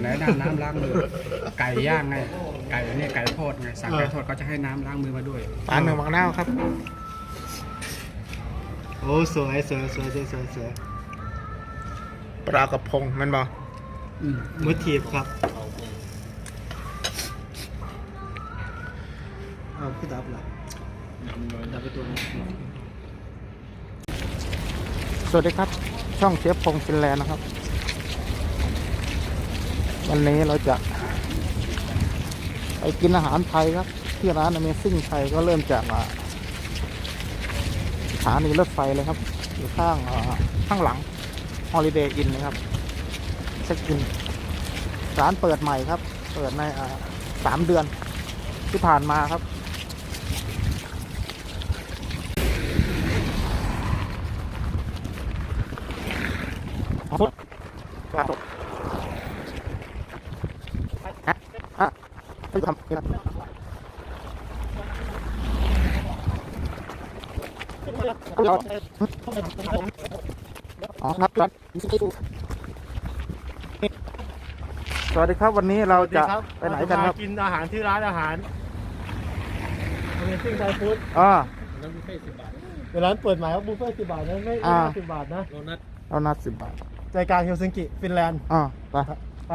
ไหนน้ำน้ำล้างมือไก่ย่างไงไก่เนี่ยไก่ทอดไงสั่งไก่ทอดเขาจะให้น้ำล้างมือมาด้วยปลาหนึ่งบางนาวครับ โอ้สวยสวยสวยสวยสวยสวยปลากระพงแมันบออืมมือทีบครับเอาพี่ดับละดับไปตัวนี้สวัสดีครับ ช่องเชฟพงฟินแลนด์นะครับ วันนี้เราจะไปกินอาหารไทยครับ ที่ร้าน Amazing ไทยก็เริ่มจากอ่าสถานีรถไฟเลยครับ อยู่ข้างข้างหลัง Holiday Inn นะครับเช็คอินร้านเปิดใหม่ครับ เปิดในสามเดือนที่ผ่านมาครับอะ ไปทำนี่นะอ๋อครับครับสวัสดีครับวันนี้เราจะไปไหนกันครับกินอาหารที่ร้านอาหารอเมซิ่งไทยฟู้ดอ่าเป็นร้านเปิดใหม่ครับบุฟเฟ่สิบบาทนะไม่ไม่อ่าสิบบาทนะเรานัดสิบบาทใจกลางเฮลซิงกิฟินแลนด์อ่าไปไป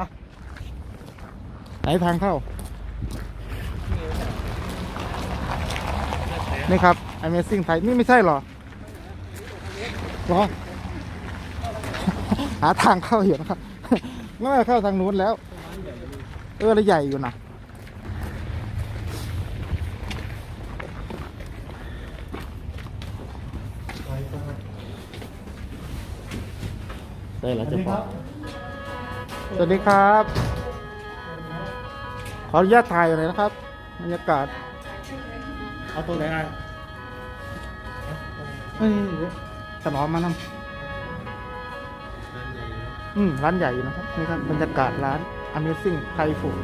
ไหนทางเข้า นี่ครับ Amazing ไทยนี่ไม่ใช่เหรอเหรอ หาทางเข้าอยู่นะครับไม่าเข้าทางนู้นแล้ว เออแล้วใหญ่อยู่นะใช่แล้วเจะพอสวัสดีครับ ขออนุญาตถ่ายหน่อยนะครับ บรรยากาศ เอาตัวไหนอะเอ้ยถนอมมานำอืมร้านใหญ่อยู่นะครับนี่ครับบรรยากาศร้าน Amazing Thai Food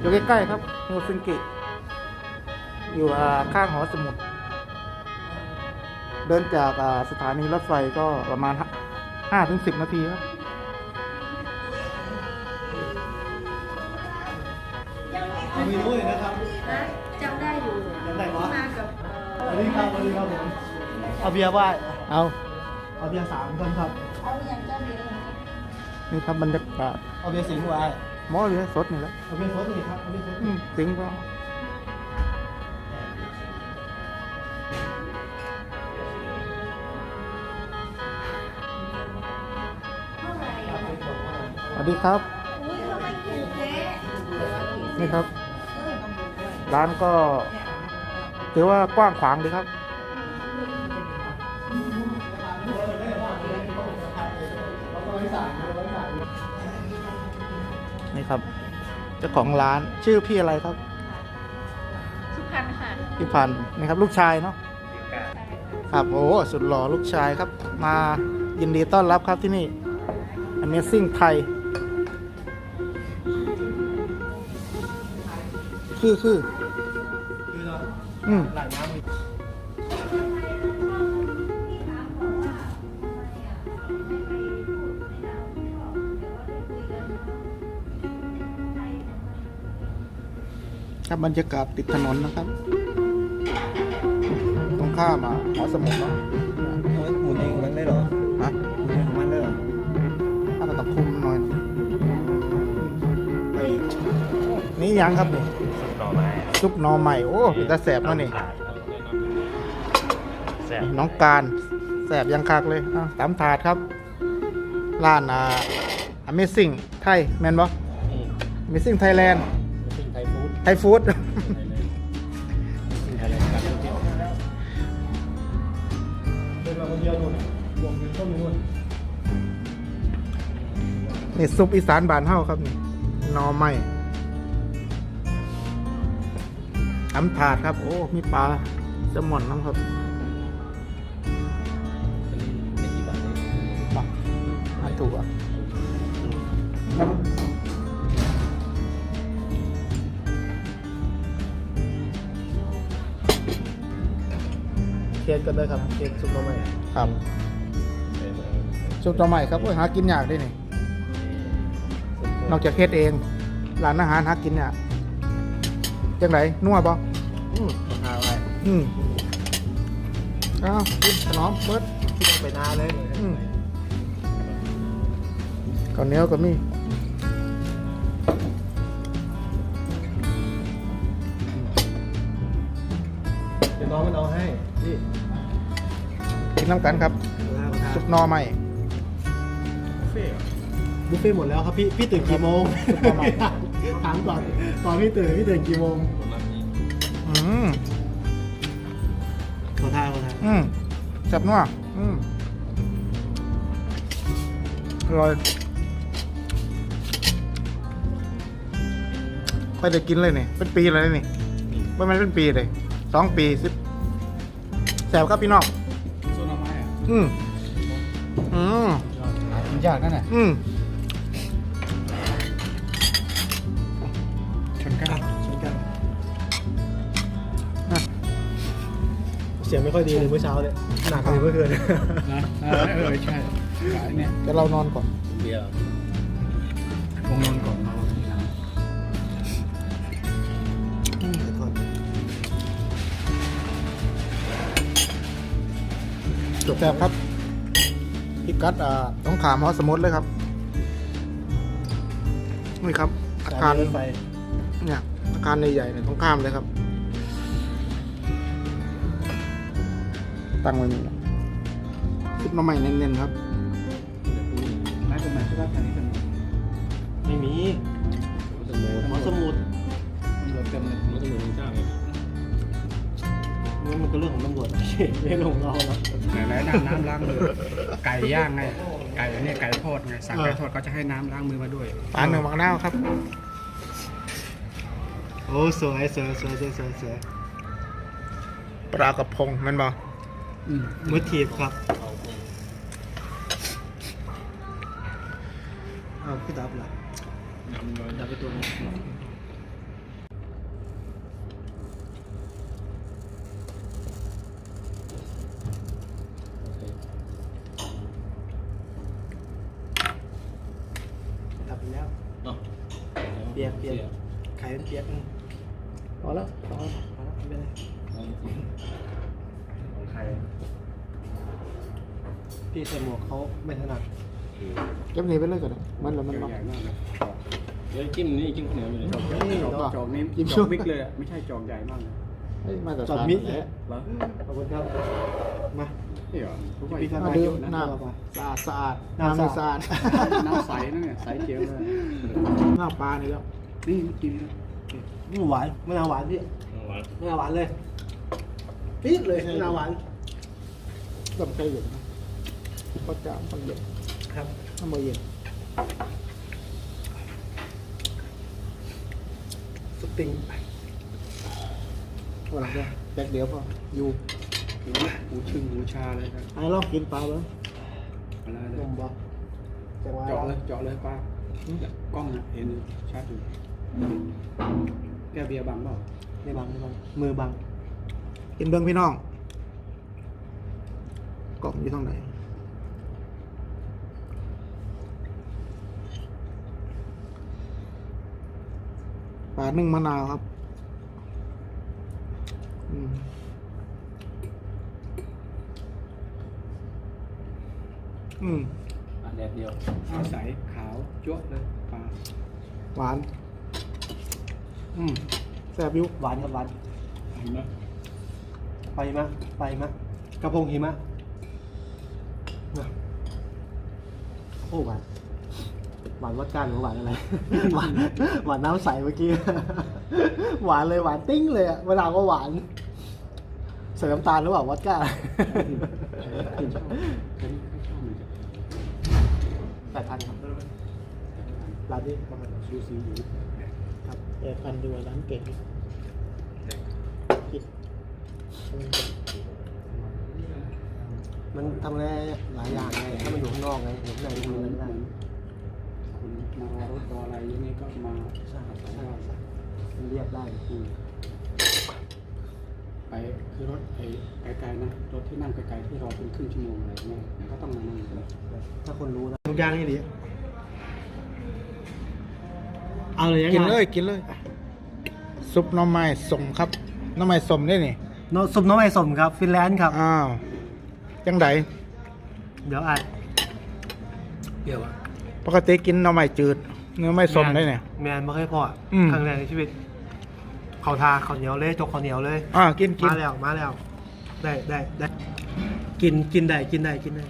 อยู่ใกล้ๆครับเฮลซิงกิอยู่อ่าข้างหอสมุด เดินจากอ่าสถานีรถไฟก็ประมาณห้าถึงสิบนาทีครับเอาเมนูเลยนะครับจำ ได้อยู่จำได้วะมากับสวัสดีครับสวัสดีครับผมเอาเบียร์ไว้เอาเอาเบียร์สามคนครับเอาอย่างเจ้าเดียวนี่ครับบรรยากาศเอาเบียร์สิงห์ไว้หมอเหลือสดนี่แหล้วเอาเบียร์สดนี่ครับเอาเบียร์สดอืมสิงก็เท่าไหร่สวัสดีครับอุ้ยทำไมถูกเจ๊นี่ครับ ร้านก็ ถือว่ากว้างขวางดีครับ นี่ครับ เจ้าของร้านชื่อพี่อะไรครับ สุพรรณค่ะพี่พันธุ์นี่ครับ ลูกชายเนาะครับโอ้สุดหล่อลูกชายครับ มายินดีต้อนรับครับที่นี่ Amazing ไทยคือคือคือเรา อืม หลายน้ำมีครับบรรยากาศติดถนนนะครับ ตรงข้ามอะหอสมุดเนาะหมุนเองมันได้หรอฮะหมุนเองของมันได้หรอถ้าก็ต้องคุมหน่อย นี่ยังครับนี่ ซุปหนอใหม่โอ้เป็นตาแสบแล้วนี่แซ่บน้องการแสบยังคักเลยอะตามถาดครับร้านอ่า Amazing ไทยแมนบ่ Amazing Thailand ซิ่งไทยฟู้ดไทยฟู้ดซิ่งไทยแลนด์ครับเป็นมาคนเดียวนู่นรวมกันก็มีนู่นนี่ซุปอีสานบานเฮาครับนี่หนอใหม่ ตำถาดครับ โอ้ มีปลาแซลมอนน้ำครับเป็นกี่บาทเนี่ยปักอันถูกอะเค้กกันเลยครับ เค้กซุปหน่อไม้ครับซุปหน่อไม้ครับโอ้ยหากินยากด้วยนี่นอกจากเฮ็ดเองร้านอาหารหากินเนี่ย จังไหนนัวบ่อืมพาไปอืมอ้าวกินขนมเบิดที่ต้องไปนาเลยอืมข้าวเหนียวก็มีเดี๋ยวน้องมันเอาให้นี่กินน้ำกันครับลาประทานซุปหนอใหม่บุฟเฟ่ต์หมดแล้วครับพี่ พี่ตื่นกี่โมงประมาณ ถามก่อนตอนพี่ตื่นพี่ตื่นกี่โมงอืมขอทานขอทานอืมจับนัวอืมอร่อยไปได้กินเลยนี่ เป็นปีเลยนี่ว่ามันเป็นปีเลยสองปีสิบแสบครับพี่น้องโซนไม้อะอืมอืมหากินยากนั่นแหละอืม กันชนกันอะเสียงไม่ค่อยดีเลยเมื่อเช้าเนี่ยหนักเลยเมื่อคืนนะเออเออใช่ขายเนี่ยเดี๋ยวเรานอนก่อนเบียร์คงนอนก่อนนอนที่หลังจบแสบครับพิกัดอ่าต้องขามหอสมุดเลยครับนี่ครับอาคารรถไฟเนี่ยอา คารใหญ่ๆเนี่ยต้องข้ามเลยครับ ตั้งไว้นี่แหละซุปหน้ำใหม่เน้นๆครับร้านตรงไหนที่ว่าทางนี้เป็นไม่มีหมอสมุดตำรวจเต็มเลยนี่มันก็เรื่องของตำรวจไม่ใช่เรื่องของเราหรอกไหนๆน้ำน้ำล้างมือไก่ย่างไงไก่เนี่ยไก่ทอดไงสั่งไก่ทอดก็จะให้น้ำล้างมือมาด้วยปลาหนึ่งมังนาวครับโอ้สวยสวยสวยสวยสวยสวยปลากระพงแมันบออืมมือทีบครับเอาพี่ดับล่ะดับไปตัวนี้ดับไปแล้วเปียกเปียกไข่มันเปียกอืม พอแล้วพอแล้วพอแล้วไม่เป็นไรของใครพี่ใส่หมวกเขาไม่ถนัดเก็บหนี้ไปเลยก่อนนะมันแล้วมันเกี่ยวบอใหญ่มากเลยเดี๋ยวจิ้มนี่จิ้มข้าวเหนียวอยู่เลยจอกใหญ่จอกจอกนี้จิ้มจชุอบกบิ๊กเลยอะไม่ใช่จอกใหญ่มากเลยเฮ้ยมาแต่จอดทางมิดแหเลยละเหรอขอบคุณครับ มา นี่เหรอทุกวันพี่ครับ มามาดูเยอะนะน้เอาไปำสะอาดสะอาดน้ำน้ำสะอาดสะอาดน้ำใสนั่นเนี่ยใสเจียวเลยหน้าปลานี่แล้วนี่กินแล้ว นี่หวานมะนาวหวานพี่หวานมะนาวหวานเลยปี๊ดเลยมะนาวหวานต้มไก่เย็นนะก็จะมันเย็นครับน้ำมันเย็นสปริงวันหลังเนี่ยแป๊กเดียวพออยู่หูหูชึงหูชาเลยครับไอ้ลองกินปลาบ้างอะไรเลนยมบอจังหวะเจาะเลยเจาะเลยป้ากล้องนะเห็นชัดอยู่ แก้วเบียร์บังเปล่าไม่บังไม่บังมือบังกินเบิ้งพี่น้องกล่องอยู่ตรงไหนปลานึ่งมะนาวครับอืมอืม อะแดดเดียว เอาใสขาวจ้วะเลยปลา หวาน อืมแซ่บอยุหวานครับหวาน เห็นไหมไปมะไปมะกระพงหิมะน่ะโอ้หวานหวานวัดก้านหรือหวานอะไร หวานหวานน้ำใสเมื่อกี้ หวานเลยหวานติ้งเลยอะเวลาก็หวานใส่น้ำตาลหรือเปล่าวัดก้ากินชอบฉันไม่ชอบเหมือนกันแปดพันครับร้านนี้ประมาณซูซีอยู่ ครับแปดพันด้วยร้านเก่งมันทำได้หลายอย่างไงถ้ามันอยู่ข้างนอกไงอยู่ข้างในมันทำอะไรไม่ได้คุณมารอรถรออะไรอย่างนี้ก็มาใช่ครับใช่มันเรียกได้อืมไปคือรถไอ้ไกลๆนะรถที่นั่งไกลๆที่รอเป็นครึ่งชั่วโมงอะไรเงี้ยก็ต้องมานั่งเลยถ้าคนรู้นะทุกอย่างนี่ดี เอาเลยยังไงกินเลยกินเลย ซุปหน้ำไม้ส่งครับหน้ำไม้สมได้นี่น้องซุปน้องไอสมครับ ฟินแลนด์ครับ อ้าวจังไดเดี๋ยวอะเดี๋ยวอะปกติกินหน้ำไม้จืดเนื้อไม่สมได้เนี่ย แมนไม่เคยพออะอืม ครั้งแรกในชีวิต เขาทาข้าวเหนียวเลยจกข้าวเหนียวเลย อ่ากินกินมาแล้วมาแล้ว ได้ได้ได้ กินกินได้กินได้กินได้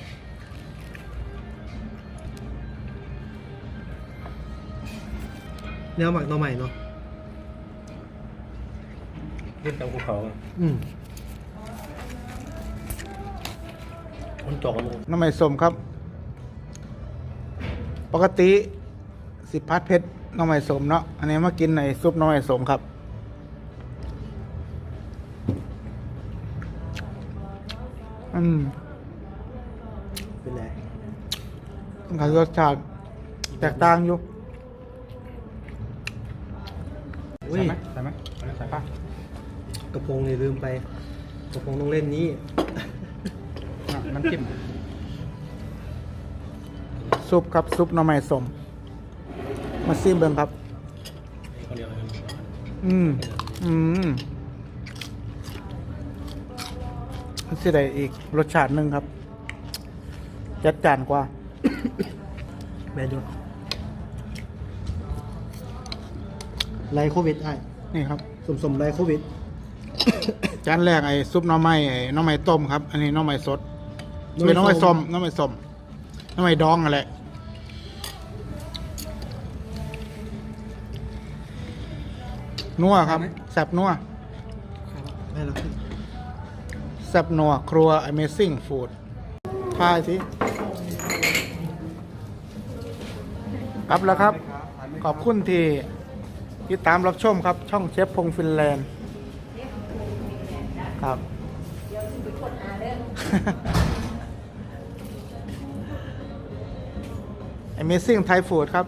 เนื้อหมักหน่อใหม่เนาะเล่นตามภูเขาอืมคนตกกันหน้ำไม้สมครับ ปกติสิพัดเพชรหน้ำไม้สมเนาะอันนี้มากินในซุปหน้ำไม้สมครับ อืมเป็นไงกับรสชาติแตกต่างอยู่ อุ้ใส่ยไหมใส่ไหมใส่ป่ะกระพงนี่ลืมไป กระพงต้องเล่นนี้อะน้ำจิ้มซุปครับซุปหน้ำไม้สมมาซิมเบิ่งครับคนเดียวอืมอืมสิได้อีกรสชาติหนึ่งครับ จัดจานกว่า แมนยู ไลโควิดไอ้นี่ครับสมสมไลโควิด จานแรกไอ้ซุปหน้ำไม้ไอ้หน้ำไม้ต้มครับ อันนี้หน้ำไม้สดหน่อไม้เป็นหน้ำไม้ส้ส้มมหน้ำไม้ส้มหน้ำไม้ดองอะไรนัวครับแซ่บนัวไม่หรอกแซ่บนัวครัว Amazing Food ทายสิครับแล้วครับ ขอบคุณที่ ติดตามรับชมครับ ช่องเชฟพงฟินแลนด์ครับ Amazing Thai Food ครับ